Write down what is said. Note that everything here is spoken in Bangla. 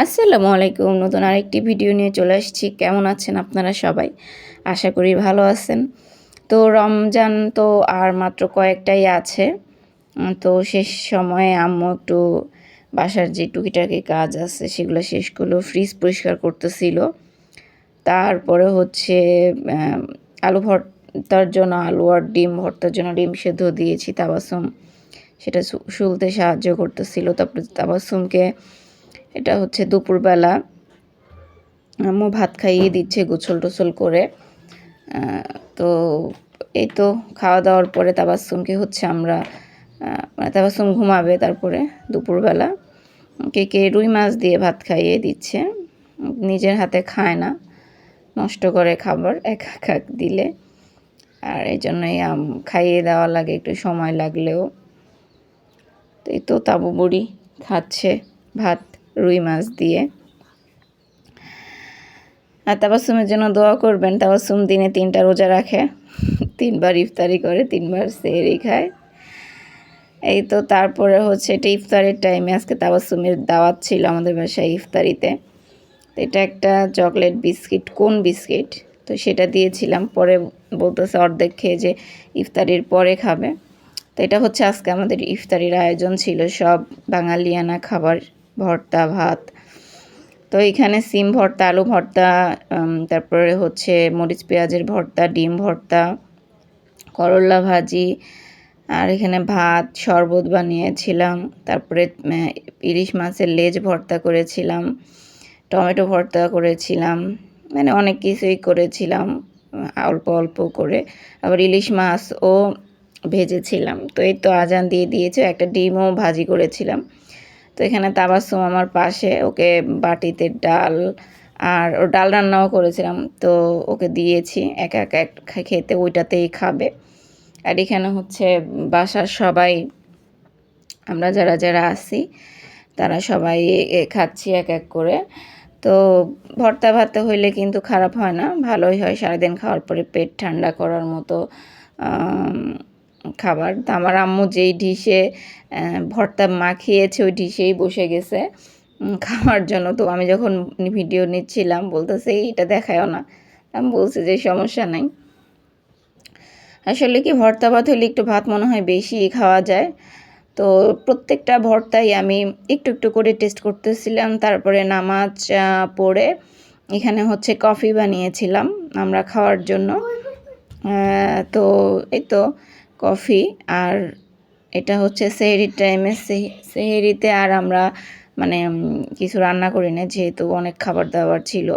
আসসালামু আলাইকুম। নতুন আরেকটি ভিডিও নিয়ে চলে আসছি। কেমন আছেন আপনারা সবাই? আশা করি ভালো আছেন। তো রমজান তো আর মাত্র কয়েকটাই আছে। তো শেষ সময়ে আম্মু একটু বাসার যে টুকিটাকি কাজ আছে, সেগুলো শেষ করল ফ্রিজ পরিষ্কার করতেছিল। তারপরে হচ্ছে আলু ভর্তার জন্য আলু আর ডিম, ভর্তার জন্য ডিম সেদ্ধ দিয়েছি, তাবাসুম। সেটা শুলতে সাহায্য করতেছিল। তারপরে তাবাসুমকে এটা হচ্ছে দুপুরবেলা। আম্মু ভাত খাইয়ে দিচ্ছে গোছল টোছল করে। তো এই তো খাওয়া দাওয়ার পরে তাবাসুমকে হচ্ছে আমরা মানে তাবাসুম ঘুমাবে তারপরে দুপুরবেলা। কে কে রুই মাছ দিয়ে ভাত খাইয়ে দিচ্ছে। নিজের হাতে খায় না, নষ্ট করে খাবার এক এক এক দিলে। আর এই জন্যই আম- খাইয়ে দেওয়া লাগে, একটু সময় লাগলেও। তো এই তো তাবু বুড়ি খাচ্ছে ভাত। রুই মাছ দিয়ে। আর তাবাসুমের জন্য দোয়া করবেন, তাবাসুম দিনে তিনটা রোজা রাখে, তিনবার ইফতারি করে, তিনবার সেহরি খায়। এই তো তারপরে হচ্ছে এটা ইফতারের টাইমে আজকে তাবাসুমের দাওয়াত ছিল আমাদের বাসায় ইফতারিতে। তো এটা একটা চকলেট বিস্কিট, কোন বিস্কিট? তো সেটা দিয়েছিলাম, পরে বলতেছে অর্ধেক খেয়ে যে ইফতারির পরে খাবে। তো এটা হচ্ছে আজকে আমাদের ইফতারির আয়োজন ছিল, সব বাঙালিয়ানা খাবার ভর্তা, ভাত। তো এখানে সিম ভর্তা, আলু ভর্তা তারপরে হচ্ছে মরিচ, পেঁয়াজের ভর্তা, ডিম ভর্তা, করলা ভাজি, আর এখানে ভাত, শরবত বানিয়েছিলাম। তারপরে ইলিশ মাছের লেজ ভর্তা করেছিলাম, টমেটো ভর্তা করেছিলাম মানে অনেক কিছুই করেছিলাম, অল্প অল্প করে। আবার ইলিশ মাছও ভেজেছিলাম। তো এই তো আজান দিয়ে দিয়েছে, একটা ডিমও ভাজি করেছিলাম। তো এখানে তাবাসুম আমার পাশে, ওকে বাটিতে ডাল আর ও ডাল রান্নাও করেছিলাম, তো ওকে দিয়েছি, এক এক এক খেতে ওইটাতেই খাবে। আর এখানে হচ্ছে বাসার সবাই, আমরা যারা যারা আছি, তারা সবাই খাচ্ছি এক এক করে। তো ভর্তা ভাতে হইলে কিন্তু খারাপ হয় না, ভালোই হয়, সারাদিন খাওয়ার পরে পেট ঠান্ডা করার মতো খাবার। তো আমার আম্মু যেই ডিশে ভর্তা মাখিয়েছে ওই ডিশেই বসে গেছে খাওয়ার জন্য। তো আমি যখন ভিডিও নিচ্ছিলাম, বলতেছে এইটা দেখায়ও না। আমি বলছি যে, সমস্যা নাই। আসলে কি, ভর্তা ভাত হলে একটু ভাত মনে হয় বেশি খাওয়া যায়। তো প্রত্যেকটা ভর্তাই আমি একটু একটু করে টেস্ট করতেছিলাম। তারপরে নামাজ পড়ে এখানে হচ্ছে কফি বানিয়েছিলাম আমরা খাওয়ার জন্য। তো এই তো কফি আর এটা হচ্ছে সেহেরির টাইমে সেহেরিতে আর আমরা মানে কিছু রান্না করি না, যেহেতু অনেক খাবার দাবার ছিল।